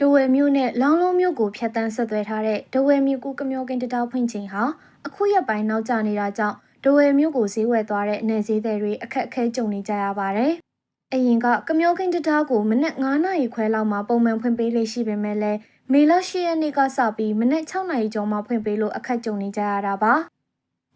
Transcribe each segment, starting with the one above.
ဒဝယ်မြို့နဲ့လောင်းလုံးမြို့ကိုဖျက်တမ်းဆက်သွယ်ထားတဲ့ဒဝယ်မြို့ကူကမျောကင်းတံတားဖွင့်ချိန်ဟာအခုရက်ပိုင်းနောက်ကျနေတာကြောင့်ဒဝယ်မြို့ကိုဈေးဝယ်သွားတဲ့နယ်ဈေးသည်တွေအခက်အခဲကြုံနေကြရပါတယ်။အရင်ကကမျောကင်းတံတားကိုမနက်9နာရီခွဲလောက်မှပုံမှန်ဖွင့်ပေးလေးရှိပေမဲ့လည်းမေလ10ရက်နေ့ကစပြီးမနက်6နာရီကျော်မှဖွင့်ပေးလို့အခက်ကြုံနေကြရတာပါ။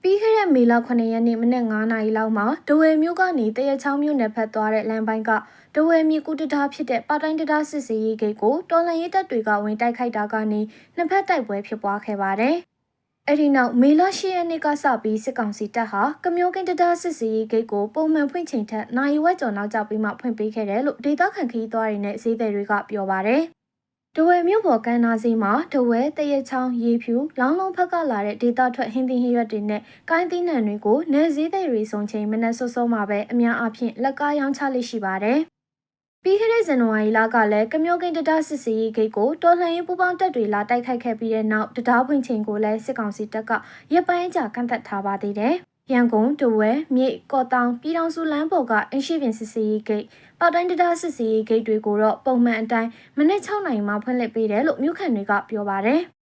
ပြီးခဲ့တဲ့မေလ9ရက်နေ့မနက်9နာရီလောက်မှာဒဝယ်မြို့ကနေတရချောင်းမြို့နယ်ဖက်သွားတဲ့လမ်းပိုင်းကဒဝယ်မြို့ကူတံတားဖြစ်တဲ့ပါတိုင်းတံတားစစ်စေးရေးဂိတ်ကိုတော်လန်ရေးတပ်တွေကဝင်တိုက်ခိုက်တာကနေနှစ်ဖက်တိုက်ပွဲဖြစ်ပွားခဲ့ပါတယ်။အဲ့ဒီနောက်မေလ10ရက်နေ့ကစပြီးစစ်ကောင်စီတပ်ဟာကမျိုးကင်းတံတားစစ်စေးရေးဂိတ်ကိုပုံမှန်ဖွင့်ချိန်ထက်နိုင်ဝက်ကျော်နောက်ကျပြီးမှဖွင့်ပေးခဲ့တယ်လို့ဒေသခံခရီးသွားတွေနဲ့ဈေးသည်တွေကပြောပါတယ်။ ဒဝယ်မြို့ပေါ်ကမ်းနားစီမှာဒဝဲတရက်ချောင်းရေဖြူလောင်းလုံးဖက်ကလာတဲ့ဒေတာထွက်ဟင်းသီးဟင်းရွက်တွေနဲ့ကိုင်းသီးနှံတွေကိုနယ်စည်းတွေရီဆုံချိန်မနက်စောစောမှာပဲအများအားဖြင့်လက်ကားရောင်းချလိရှိပါတယ်။ပြီးခဲ့တဲ့ဇန်နဝါရီလကလည်းကမျိုးကိန်းတတားစစ်စီရေးဂိတ်ကိုတော်လှန်ရေးပူးပေါင်းတပ်တွေလာတိုက်ခိုက်ခဲ့ပြီးတဲ့နောက်တံတားဖွင့်ချိန်ကိုလည်းစစ်ကောင်စီတပ်ကရပ်ပိုင်းကြာကန့်သက်ထားပါသေးတယ်။ ရန်ကုန်ဒဝဲမြိတ်ကော့တောင်ပြည်တော်စုလမ်းပေါ်ကအင်းရှိပင်စစ်စီရေးဂိတ်ပေါတိုင်းတံတားစစ်စီရေးဂိတ်တွေကိုတော့ပုံမှန်အတိုင်းမနက်6နာရီမှဖွင့်လှစ်ပေးတယ်လို့မြို့ခံတွေကပြောပါတယ်။